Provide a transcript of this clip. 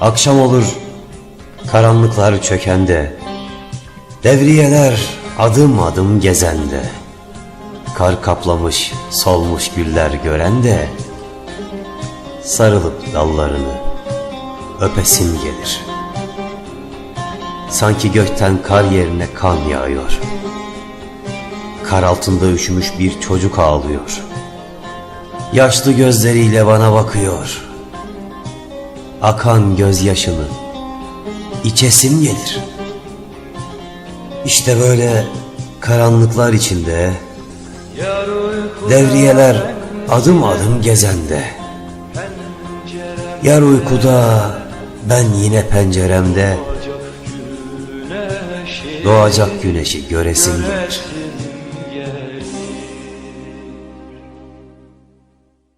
Akşam olur karanlıklar çökende. Devriyeler adım adım gezende. Kar kaplamış solmuş güller görende. Sarılıp dallarını öpesin gelir. Sanki gökten kar yerine kan yağıyor. Kar altında üşümüş bir çocuk ağlıyor. Yaşlı gözleriyle bana bakıyor Akan gözyaşını içesim gelir. İşte böyle karanlıklar içinde Devriyeler adım adım gezende. Yar uykuda ben yine penceremde Doğacak güneşi göresim gelir